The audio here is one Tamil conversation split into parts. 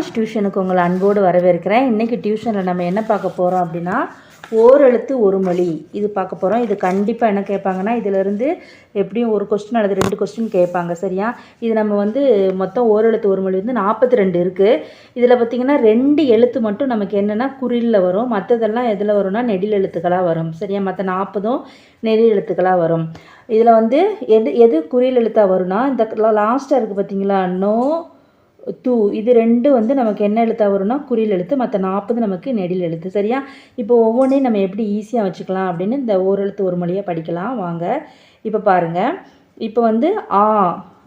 வாய்ஸ் டியூஷனுக்கு உங்களை அன்போடு வரவேற்கிறேன். இன்றைக்கி டியூஷனில் நம்ம என்ன பார்க்க போகிறோம் அப்படின்னா ஓரெழுத்து ஒரு மொழி. இது பார்க்க போகிறோம் இது கண்டிப்பாக என்ன கேட்பாங்கன்னா இதிலிருந்து எப்படியும் ஒரு கொஸ்டின் அல்லது ரெண்டு கொஸ்டின் கேட்பாங்க. சரியா? இது நம்ம வந்து மொத்தம் ஓரெழுத்து ஒரு மொழி வந்து நாற்பத்தி ரெண்டு இருக்குது இதில் பார்த்திங்கன்னா ரெண்டு எழுத்து மட்டும் நமக்கு என்னென்னா குறிலில் வரும். மற்றதெல்லாம் எதில் வரும்னா நெடில் எழுத்துக்களாக வரும். சரியா? மற்ற நாற்பதும் நெடில் எழுத்துக்களாக வரும். இதில் வந்து எது எது குறியில் எழுத்தாக வரும்னா இந்த லாஸ்ட்டாக இருக்குது பார்த்தீங்களா? நோ தூ இது ரெண்டு வந்து நமக்கு என்ன எழுத்தாக வரும்னா குறில் எழுத்து மற்ற நாற்பது நமக்கு நெடில் எழுத்து. சரியா? இப்போ ஒவ்வொன்றையும் நம்ம எப்படி ஈஸியாக வச்சுக்கலாம் அப்படின்னு இந்த ஓரெழுத்து ஒரு மொழியாக படிக்கலாம். வாங்க. இப்போ பாருங்கள் இப்போ வந்து ஆ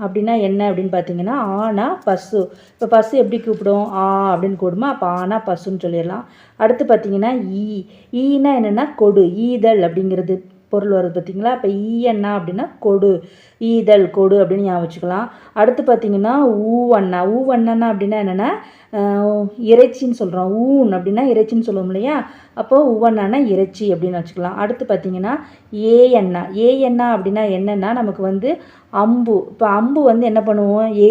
அப்படின்னா என்ன அப்படின்னு பார்த்தீங்கன்னா ஆனா பசு. இப்போ பசு எப்படி கூப்பிடும்? ஆ அப்படின்னு கூடுமா? அப்போ ஆனா பசுன்னு சொல்லிடலாம். அடுத்து பார்த்தீங்கன்னா ஈ. ஈனா என்னென்னா கொடு ஈதல் அப்படிங்கிறது. பொருள் வருது பார்த்தீங்களா? இப்போ ஈயண்ணா அப்படின்னா கொடு. ஈதல் கொடு அப்படின்னு ஞாபகம் வச்சுக்கலாம். அடுத்து பார்த்தீங்கன்னா ஊவண்ணா ஊவண்ணா அப்படின்னா என்னென்னா இறைச்சின்னு சொல்கிறோம் ஊன் அப்படின்னா இறைச்சின்னு சொல்லுவோம் இல்லையா? அப்போது உவண்ணானா இறைச்சி அப்படின்னு வச்சுக்கலாம். அடுத்து பார்த்தீங்கன்னா ஏ எண்ணா ஏ எண்ணா அப்படின்னா என்னென்னா நமக்கு வந்து அம்பு. இப்போ அம்பு வந்து என்ன பண்ணுவோம்? ஏ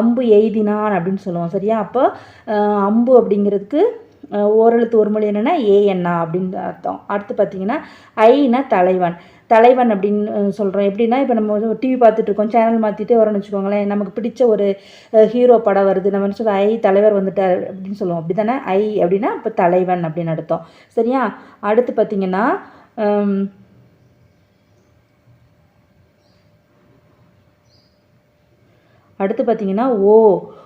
அம்பு எய்தினான் அப்படின்னு சொல்லுவோம். சரியா? அப்போ அம்பு அப்படிங்கிறதுக்கு ஓரெழுத்து ஒரு மொழி என்னென்னா ஏஎன்ஆ அப்படின்னு அர்த்தம். அடுத்து பார்த்தீங்கன்னா ஐனா தலைவன். தலைவன் அப்படின்னு சொல்கிறோம் எப்படின்னா இப்போ நம்ம டிவி பார்த்துட்டு இருக்கோம். சேனல் மாற்றிட்டே வரோம்னு வச்சுக்கோங்களேன். நமக்கு பிடிச்ச ஒரு ஹீரோ படம் வருது. நம்ம சொல்ல ஐ தலைவர் வந்துட்டார் அப்படின்னு சொல்லுவோம். அப்படி தானே ஐ அப்படின்னா இப்போ தலைவன் அப்படின்னு அர்த்தம். சரியா? அடுத்து பார்த்தீங்கன்னா அடுத்து பார்த்தீங்கன்னா ஓ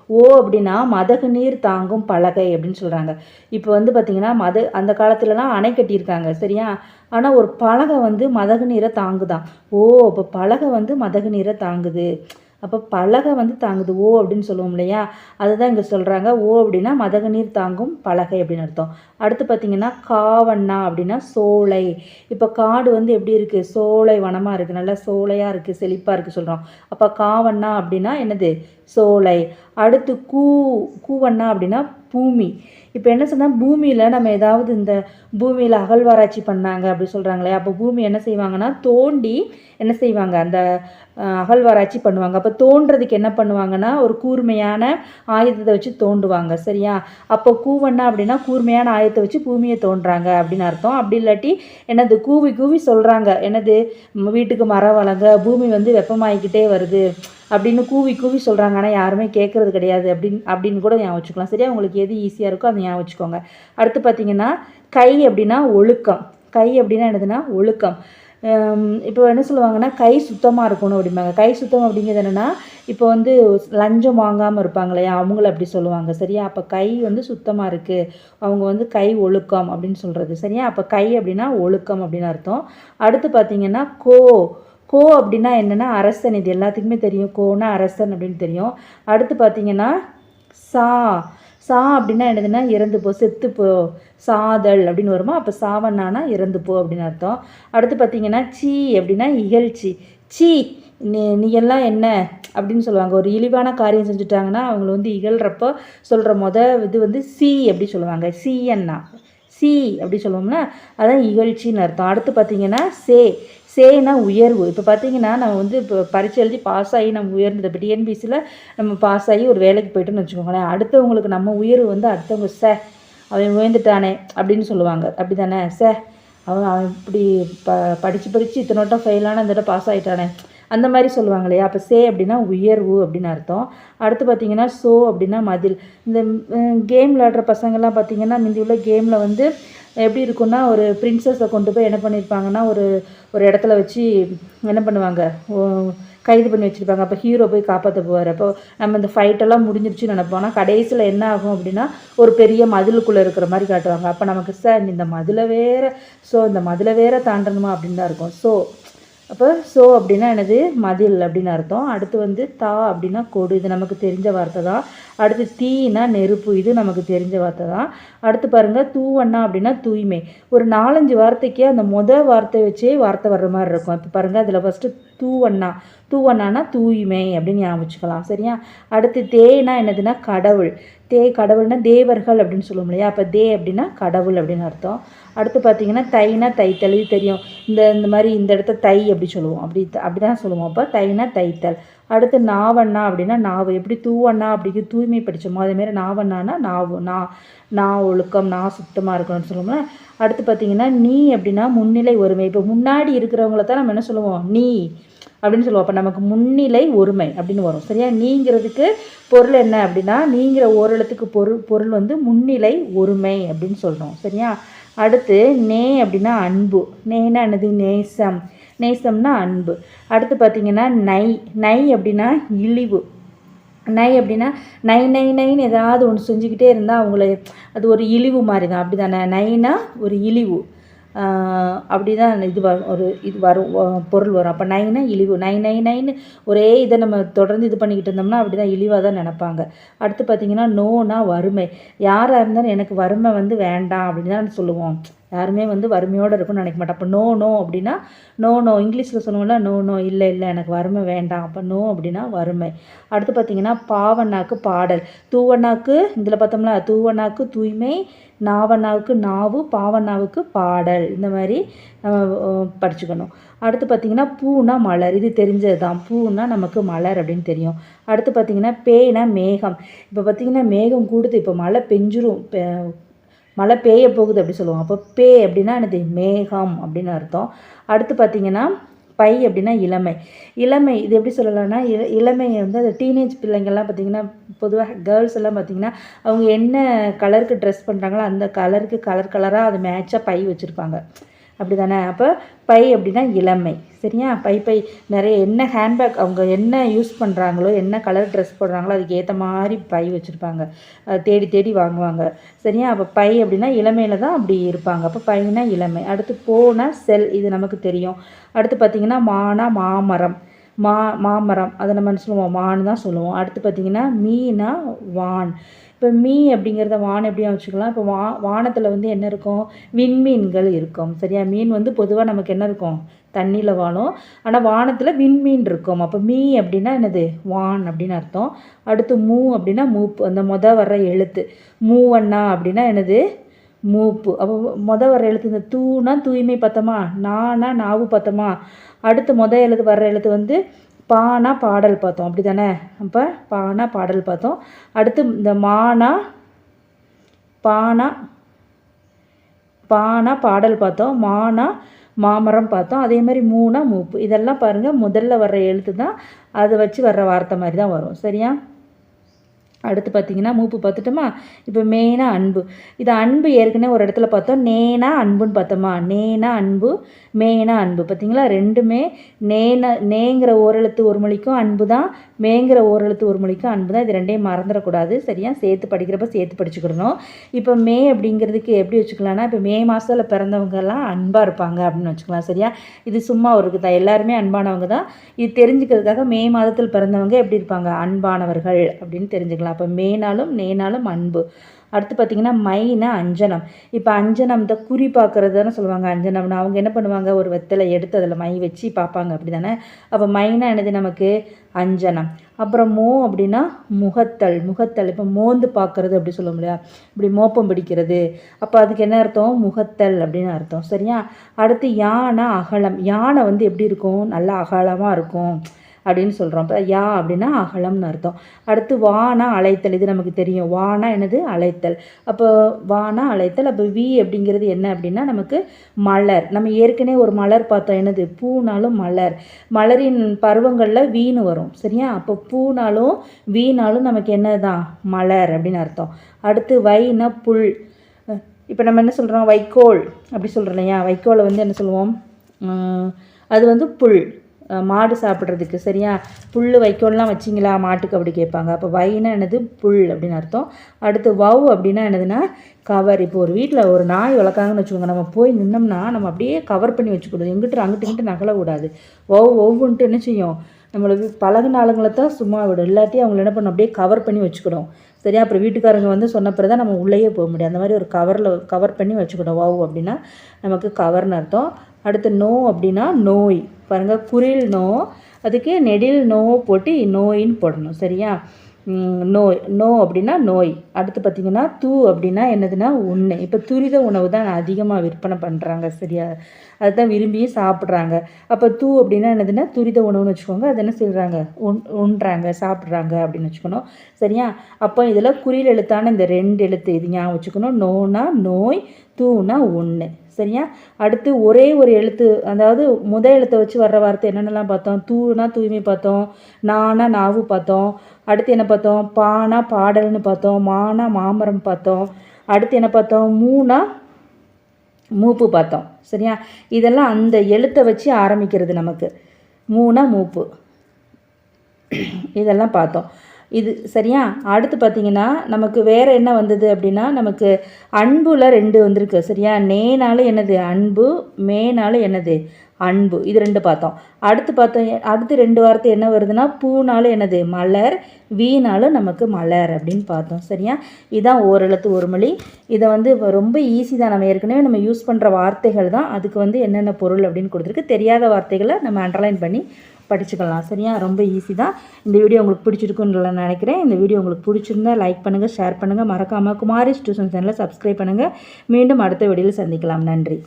ஓ அப்படின்னா மதகு நீர் தாங்கும் பலகை அப்படின்னு சொல்கிறாங்க இப்போ வந்து பார்த்திங்கன்னா மத அந்த காலத்துலலாம் அணை கட்டியிருக்காங்க சரியா? ஆனால் ஒரு பலகை வந்து மதகு நீரை தாங்குதான். ஓ அப்போ பலகை வந்து மதகு நீரை தாங்குது. அப்போ பலகை வந்து தாங்குது. ஓ அப்படின்னு சொல்லுவோம் இல்லையா? அதுதான் இங்கே சொல்கிறாங்க ஓ அப்படின்னா மதக நீர் தாங்கும் பலகை அப்படின்னு அர்த்தம். அடுத்து பார்த்திங்கன்னா காவண்ணா அப்படின்னா சோலை. இப்போ காடு வந்து எப்படி இருக்குது சோலை வனமாக இருக்குது நல்லா சோலையாக இருக்குது செழிப்பாக இருக்குது சொல்கிறோம் அப்போ காவண்ணா அப்படின்னா என்னது? சோலை. அடுத்து கூ கூவண்ணா அப்படின்னா பூமி. இப்போ என்ன சொன்னால் பூமியில் நம்ம ஏதாவது இந்த பூமியில் அகழ்வாராய்ச்சி பண்ணாங்க அப்படி சொல்கிறாங்களே அப்போ பூமி என்ன செய்வாங்கன்னா தோண்டி என்ன செய்வாங்க? அந்த அகழ்வாராய்ச்சி பண்ணுவாங்க. அப்போ தோன்றதுக்கு என்ன பண்ணுவாங்கன்னா ஒரு கூர்மையான ஆயுதத்தை வச்சு தோண்டுவாங்க சரியா? அப்போ கூவண்ணா அப்படின்னா கூர்மையான ஆயுதத்தை வச்சு பூமியை தோன்றாங்க அப்படின்னு அர்த்தம். அப்படி இல்லாட்டி என்னது கூவி கூவி சொல்கிறாங்க என்னது வீட்டுக்கு மரம் வளங்க பூமி வந்து வெப்பமாகிக்கிட்டே வருது. அப்படின்னு கூவி கூவி சொல்கிறாங்க ஆனால் யாருமே கேட்குறது கிடையாது. அப்படின்னு அப்படின்னு கூட ஞாபகம் வச்சுக்கலாம். சரியா? உங்களுக்கு எது ஈஸியாக இருக்கோ அதை ஞாபகம் வச்சுக்கோங்க. அடுத்து பார்த்தீங்கன்னா கை அப்படின்னா ஒழுக்கம். கை அப்படின்னா என்னதுன்னா ஒழுக்கம். இப்போ என்ன சொல்லுவாங்கன்னா கை சுத்தமாக இருக்கணும் அப்படிம்பாங்க. கை சுத்தம் அப்படிங்கிறது என்னென்னா இப்போ வந்து லஞ்சம் வாங்காமல் இருப்பாங்க இல்லையா? அவங்கள அப்படி சொல்லுவாங்க. சரியா? அப்போ கை வந்து சுத்தமாக இருக்குது அவங்க வந்து கை ஒழுக்கம் அப்படின்னு சொல்கிறது சரியா? அப்போ கை அப்படின்னா ஒழுக்கம் அப்படின்னு அர்த்தம். அடுத்து பார்த்திங்கன்னா கோ. கோ அப்படின்னா என்னென்னா அரசன் இது எல்லாத்துக்குமே தெரியும். கோனா அரசன் அப்படின்னு தெரியும். அடுத்து பார்த்தீங்கன்னா சா. சா அப்படின்னா என்னதுன்னா இறந்து போ செத்து போ சாதல் அப்படின்னு வருமா? அப்போ சாவண்ணானா இறந்து போ அப்படின்னு அர்த்தம். அடுத்து பார்த்தீங்கன்னா சீ அப்படின்னா இகழ்ச்சி. சீ நீ நீ எல்லாம் என்ன அப்படின்னு சொல்லுவாங்க. ஒரு இழிவான காரியம் செஞ்சுட்டாங்கன்னா அவங்கள வந்து இகழ்கிறப்போ சொல்கிற மொத இது வந்து சி அப்படி சொல்லுவாங்க. சிஎன்னா சி அப்படி சொல்லுவோம்னா அதான் இகழ்ச்சின்னு அர்த்தம். அடுத்து பார்த்தீங்கன்னா சே. சேனா உயர்வு. இப்போ பார்த்தீங்கன்னா நம்ம வந்து இப்போ பரீட்சை எழுதி பாஸ் ஆகி நம்ம உயர்ந்தது. இப்போ டிஎன்பிசியில் நம்ம பாஸ் ஆகி ஒரு வேலைக்கு போயிட்டோன்னு வச்சுக்கோங்களேன். அடுத்தவங்களுக்கு நம்ம உயர்வு வந்து அடுத்தவங்க ச அவன் உயர்ந்துட்டானே அப்படின்னு சொல்லுவாங்க. அப்படி தானே ச அவன் அவன் இப்படி ப படித்து படித்து இத்தனை வட்டம் ஃபெயிலான இந்த வட்டம் பாஸ் ஆகிட்டானே அந்த மாதிரி சொல்லுவாங்க இல்லையா? அப்போ சே அப்படின்னா உயர்வு அப்படின்னு அர்த்தம். அடுத்து பார்த்தீங்கன்னா சோ அப்படின்னா மதில். இந்த கேம் விளையாடுற பசங்கள்லாம் பார்த்தீங்கன்னா முந்தி உள்ள கேமில் வந்து எப்படி இருக்குன்னா ஒரு பிரின்சஸை கொண்டு போய் என்ன பண்ணியிருப்பாங்கன்னா ஒரு ஒரு இடத்துல வச்சு என்ன பண்ணுவாங்க? கைது பண்ணி வச்சுருப்பாங்க. அப்போ ஹீரோ போய் காப்பாற்ற போவார் அப்போ நம்ம இந்த ஃபைட்டெல்லாம் முடிஞ்சிருச்சுன்னு நினைப்போம். ஆனால் கடைசியில் என்ன ஆகும் அப்படின்னா ஒரு பெரிய மதிலுக்குள்ளே இருக்கிற மாதிரி காட்டுவாங்க. அப்போ நமக்கு சார் இந்த மதிலை வேறு ஸோ இந்த மதிலை வேற தாண்டணுமா? அப்படின்னு தான் இருக்கும். ஸோ அப்போ ஸோ அப்படின்னா என்னது? மதில் அப்படின்னு அர்த்தம். அடுத்து வந்து தா அப்படின்னா கொடு. இது நமக்கு தெரிஞ்ச வார்த்தை தான். அடுத்து தீனா நெருப்பு இது நமக்கு தெரிஞ்ச வார்த்தை தான். அடுத்து பாருங்கள் தூவண்ணா அப்படின்னா தூய்மை. ஒரு நாலஞ்சு வார்த்தைக்கு அந்த முத வார்த்தை வச்சே வார்த்தை வர்ற மாதிரி இருக்கும். இப்போ பாருங்கள் அதில் ஃபஸ்ட்டு தூவண்ணா. தூவண்ணானா தூய்மை அப்படின்னு ஞாபகம் வச்சுக்கலாம் சரியா? அடுத்து தேனா என்னதுன்னா கடவுள். தே கடவுள்னா தேவர்கள் அப்படின்னு சொல்லுவோம் இல்லையா? அப்போ தே அப்படின்னா கடவுள் அப்படின்னு அர்த்தம். அடுத்து பார்த்தீங்கன்னா தைனா தைத்தல் இது தெரியும். இந்த இந்த மாதிரி இந்த இடத்த தை அப்படி சொல்லுவோம். அப்படி அப்படி தான் சொல்லுவோம். அப்போ தைனா தைத்தல். அடுத்து நாவண்ணா அப்படின்னா நாவு. எப்படி தூவண்ணா அப்படிங்க தூய்மை படித்தோமோ அதேமாரி நாவண்ணானா நாவு. நா நா ஒழுக்கம் நா சுத்தமாக இருக்கணும்னு சொல்லுவோம்ல. அடுத்து பார்த்திங்கன்னா நீ அப்படின்னா முன்னிலை ஒருமை. இப்போ முன்னாடி இருக்கிறவங்கள தான் நம்ம என்ன சொல்லுவோம்? நீ அப்படின்னு சொல்லுவோம். அப்போ நமக்கு முன்னிலை ஒருமை அப்படின்னு வரும். சரியா? நீங்கிறதுக்கு பொருள் என்ன அப்படின்னா நீங்கிற ஓரெழுத்துக்கு பொருள் பொருள் வந்து முன்னிலை ஒருமை அப்படின்னு சொல்கிறோம் சரியா? அடுத்து நே அப்படின்னா அன்பு. நேனா என்னது? நேசம். நேசம்னா அன்பு. அடுத்து பார்த்திங்கன்னா நை. நை அப்படின்னா இழிவு. நை அப்படின்னா நை நை நைன்னு ஏதாவது ஒன்று செஞ்சுக்கிட்டே இருந்தால் அவங்கள அது ஒரு இழிவு மாதிரி தான் அப்படி தானே நைனா ஒரு இழிவு. அப்படி தான் இது வரும் ஒரு இது வரும் பொருள் வரும். அப்போ நைனா இழிவு. நை நை நைன்னு ஒரே இதை நம்ம தொடர்ந்து இது பண்ணிக்கிட்டு இருந்தோம்னா அப்படி தான் இழிவாக தான் நினப்பாங்க. அடுத்து பார்த்திங்கன்னா நோனா வறுமை. யாராக இருந்தாலும் எனக்கு வறுமை வந்து வேண்டாம் அப்படின்னு தான் சொல்லுவோம். யாருமே வந்து வறுமையோடு இருக்கும்னு நினைக்க மாட்டேன் அப்போ நோ நோ அப்படின்னா நோ நோ இங்கிலீஷில் சொல்லுவோம்ல நோ நோ இல்லை இல்லை எனக்கு வறுமை வேண்டாம். அப்போ நோ அப்படின்னா வறுமை. அடுத்து பார்த்திங்கன்னா பாவண்ணாக்கு பாடல். தூவண்ணாக்கு இதில் பார்த்தோம்னா தூவண்ணாக்கு தூய்மை நாவண்ணாவுக்கு நாவு பாவண்ணாவுக்கு பாடல். இந்த மாதிரி நம்ம படிச்சுக்கணும். அடுத்து பார்த்திங்கன்னா பூனா மலர். இது தெரிஞ்சது தான் பூனா நமக்கு மலர் அப்படின்னு தெரியும். அடுத்து பார்த்திங்கன்னா பேனா மேகம். இப்போ பார்த்திங்கன்னா மேகம் கூடுது. இப்போ மழை பெஞ்சிரும். மழை பேய போகுது அப்படி சொல்லுவோம் அப்போ பே அப்படின்னா என்னது? மேகம் அப்படின்னு அர்த்தம். அடுத்து பார்த்திங்கன்னா பை அப்படின்னா இளமை. இளமை இது எப்படி சொல்லலாம்னா இள இளமை வந்து அந்த டீனேஜ் பிள்ளைங்கள்லாம் பார்த்திங்கன்னா பொதுவாக கேர்ள்ஸ் எல்லாம் பார்த்திங்கன்னா அவங்க என்ன கலருக்கு ட்ரெஸ் பண்ணுறாங்களோ அந்த கலருக்கு கலர் கலராக அது மேட்சாக பை வச்சுருப்பாங்க. அப்படி தானே அப்போ பை அப்படின்னா இளமை. சரியா? பை பை. நிறைய என்ன ஹேண்ட்பேக் அவங்க என்ன யூஸ் பண்ணுறாங்களோ என்ன கலர் ட்ரெஸ் போடுறாங்களோ அதுக்கு ஏற்ற மாதிரி பை வச்சுருப்பாங்க. தேடி தேடி வாங்குவாங்க. சரியா? அப்போ பை அப்படின்னா இளமையில் தான் அப்படி இருப்பாங்க. அப்போ பைனா இளமை. அடுத்து போனால் செல் இது நமக்கு தெரியும். அடுத்து பார்த்திங்கன்னா மானா மாமரம். மா மாமரம் அதை நம்ம சொல்லுவோம்? வான் தான் சொல்லுவோம். அடுத்து பார்த்திங்கன்னா மீனா வான். இப்போ மீ அப்படிங்கிறத வான் எப்படியா வச்சுக்கலாம்? இப்போ வா வானத்தில் வந்து என்ன இருக்கும்? விண்மீன்கள் இருக்கும். சரியா? மீன் வந்து பொதுவாக நமக்கு என்ன இருக்கும்? தண்ணியில் வாழும். ஆனால் வானத்தில் விண்மீன் இருக்கும். அப்போ மீ அப்படின்னா என்னது? வான் அப்படின்னு அர்த்தம். அடுத்து மூ அப்படின்னா மூப்பு. அந்த மொதல் வர்ற எழுத்து. மூவண்ணா அப்படின்னா என்னது? மூப்பு. அப்போ மொத வர எழுத்து இந்த தூனா தூய்மை பத்தமா? நானா நாவு பத்தமா? அடுத்து மொதல் எழுத்து வர்ற எழுத்து வந்து பானா பாடல் பார்த்தோம். அப்படி தானே அப்போ பானா பாடல் பார்த்தோம். அடுத்து இந்த மானா பானா பானா பாடல் பார்த்தோம். மானா மாமரம் பார்த்தோம். அதே மாதிரி மூணா மூப்பு. இதெல்லாம் பாருங்கள் முதல்ல வர்ற எழுத்து தான் அதை வச்சு வர்ற வார்த்தை மாதிரி தான் வரும். சரியா? அடுத்து பார்த்தீங்கன்னா மூப்பு பார்த்துட்டோமா? இப்போ மெயினாக அன்பு. இது அன்பு ஏற்கனவே ஒரு இடத்துல பார்த்தோம். நேனா அன்புன்னு பார்த்தோமா? நேனா அன்பு மேனா அன்பு. பார்த்தீங்களா? ரெண்டுமே நேன நேங்கிற ஓரெழுத்து ஒரு மொழிக்கும் அன்பு தான் மேங்கிற ஓரெழுத்து ஒரு மொழிக்கும் அன்பு தான். இது ரெண்டையும் மறந்துடக்கூடாது. சரியா? சேர்த்து படிக்கிறப்ப சேர்த்து படிச்சுக்கிடணும். இப்போ மே அப்படிங்கிறதுக்கு எப்படி வச்சுக்கலாம்னா இப்போ மே மாதத்தில் பிறந்தவங்கெல்லாம் அன்பாக இருப்பாங்க அப்படின்னு வச்சுக்கலாம். சரியா? இது சும்மா ஒரு தான் எல்லாருமே அன்பானவங்க தான். இது தெரிஞ்சுக்கிறதுக்காக மே மாதத்தில் பிறந்தவங்க எப்படி இருப்பாங்க? அன்பானவர்கள் அப்படின்னு தெரிஞ்சுக்கலாம். அப்போ மேனாலும் நேனாலும் அன்பு. அடுத்து பார்த்திங்கன்னா மைனா அஞ்சனம். இப்போ அஞ்சனம் இந்த குறி பார்க்குறது தானே சொல்லுவாங்க. அஞ்சனம்னு அவங்க என்ன பண்ணுவாங்க? ஒரு வெத்தலை எடுத்து அதில் மை வச்சு பார்ப்பாங்க அப்படி தானே அப்போ மைனா என்னது நமக்கு? அஞ்சனம். அப்புறம் மோ அப்படின்னா முகத்தல். முகத்தல். இப்போ மோந்து பார்க்குறது அப்படி சொல்ல இல்லையா? இப்படி மோப்பம் பிடிக்கிறது. அப்போ அதுக்கு என்ன அர்த்தம்? முகத்தல் அப்படின்னு அர்த்தம். சரியா? அடுத்து யானை அகலம். யானை வந்து எப்படி இருக்கும்? நல்லா அகலமாக இருக்கும். அப்படின்னு சொல்கிறோம் இப்போ யா அப்படின்னா அகலம்னு அர்த்தம். அடுத்து வானா அழைத்தல் இது நமக்கு தெரியும். வானா என்னது? அழைத்தல் அப்போ வானா அழைத்தல் அப்போ வி அப்படிங்கிறது என்ன அப்படின்னா நமக்கு மலர். நம்ம ஏற்கனவே ஒரு மலர் பார்த்தோம். என்னது? பூனாலும் மலர். மலரின் பருவங்களில் வீணு வரும். சரியா? அப்போ பூனாலும் வீணாலும் நமக்கு என்ன தான் மலர் அப்படின்னு அர்த்தம். அடுத்து வைனா புல். இப்போ நம்ம என்ன சொல்கிறோம் வைக்கோல். அப்படி சொல்கிறோம் இல்லையா? வைக்கோலை வந்து என்ன சொல்லுவோம்? அது வந்து புல். மாடு சாப்பிட்றதுக்கு சரியா புல் வைக்கோல்லாம் வச்சிங்களா? மாட்டுக்கு அப்படி கேட்பாங்க. அப்போ வைனா என்னது? புல் அப்படின்னு அர்த்தம். அடுத்து வவ் அப்படின்னா என்னதுன்னா கவர். இப்போ ஒரு வீட்டில் ஒரு நாய் வளர்க்காங்கன்னு வச்சுக்கோங்க. நம்ம போய் நின்னோம்னா நம்ம அப்படியே கவர் பண்ணி வச்சுக்கூடாது எங்கிட்ட அங்கிட்ட இங்கிட்ட நகலக்கூடாது. ஒவ் ஒவ்வொன்ட்டு என்ன செய்யும்? நம்மளுக்கு பழகின ஆளுங்களை தான் சும்மா விடும். இல்லாட்டி அவங்கள என்ன பண்ணும்? அப்படியே கவர் பண்ணி வச்சுக்கிடும். சரியா? அப்புறம் வீட்டுக்காரங்க வந்து சொன்னப்பறம் தான் நம்ம உள்ளேயே போக முடியும். அந்த மாதிரி ஒரு கவரில் கவர் பண்ணி வச்சுக்கிடும் வாவ் அப்படின்னா நமக்கு கவர்னு அர்த்தம். அடுத்து நோ அப்படின்னா நோய். பாருங்கள் குரில் நோ அதுக்கு நெடில் நோ போட்டு நோயின்னு போடணும் சரியா? நோய் நோ அப்படின்னா நோய். அடுத்து பார்த்திங்கன்னா தூ அப்படின்னா என்னதுன்னா உண்ணு. இப்போ துரித உணவு தான் அதிகமாக விற்பனை பண்ணுறாங்க சரியா? அதுதான் விரும்பியும் சாப்பிட்றாங்க. அப்போ தூ அப்படின்னா என்னதுன்னா துரித உணவுன்னு வச்சுக்கோங்க அது என்ன சொல்கிறாங்க உண் உண்றாங்க சாப்பிட்றாங்க அப்படின்னு வச்சுக்கணும் சரியா? அப்போ இதில் குறில் எழுத்தான இந்த ரெண்டு எழுத்து இது ஞாபகம் வச்சுக்கணும். நோனா நோய் தூனா ஒன்று சரியா? அடுத்து ஒரே ஒரு எழுத்து அதாவது முத எழுத்தை வச்சு வர்ற வார்த்தை என்னென்னலாம் பார்த்தோம்? தூனா தூய்மை பார்த்தோம் நானா நாவு பார்த்தோம் அடுத்து என்ன பார்த்தோம்? பானா பாடல்னு பார்த்தோம் மானா மாமரம் பார்த்தோம் அடுத்து என்ன பார்த்தோம்? மூணா மூப்பு பார்த்தோம் சரியா? இதெல்லாம் அந்த எழுத்தை வச்சு ஆரம்பிக்கிறது நமக்கு. மூணா மூப்பு. இதெல்லாம் பார்த்தோம். இது சரியா? அடுத்து பார்த்தீங்கன்னா நமக்கு வேறு என்ன வந்தது அப்படின்னா நமக்கு அன்புல ரெண்டு வந்திருக்கு சரியா? நேனாலும் என்னது? அன்பு மேனாலும் என்னது? அன்பு. இது ரெண்டு பார்த்தோம். அடுத்து பார்த்தோம் அடுத்து ரெண்டு வார்த்தை என்ன வருதுன்னா பூனாலும் என்னது? மலர் வீணாலும் நமக்கு மலர் அப்படின்னு பார்த்தோம் சரியா? இதுதான் ஓரெழுத்து ஒரு மொழி. இதை வந்து ரொம்ப ஈஸி தான். நம்ம ஏற்கனவே நம்ம யூஸ் பண்ணுற வார்த்தைகள் தான். அதுக்கு வந்து என்னென்ன பொருள் அப்படின்னு கொடுத்துருக்கு. தெரியாத வார்த்தைகளை நம்ம அண்டர்லைன் பண்ணி படிச்சுக்கலாம். சரியா? ரொம்ப ஈஸி தான். இந்த வீடியோ உங்களுக்கு பிடிச்சிருக்குன்னு நான் நினைக்கிறேன். இந்த வீடியோ உங்களுக்கு பிடிச்சிருந்தா லைக் பண்ணுங்கள் ஷேர் பண்ணுங்கள் மறக்காமல் குமாரிஸ் டியூஷன் சேனலை சப்ஸ்கிரைப் பண்ணுங்கள் மீண்டும் அடுத்த வீடியோவில் சந்திக்கலாம். நன்றி.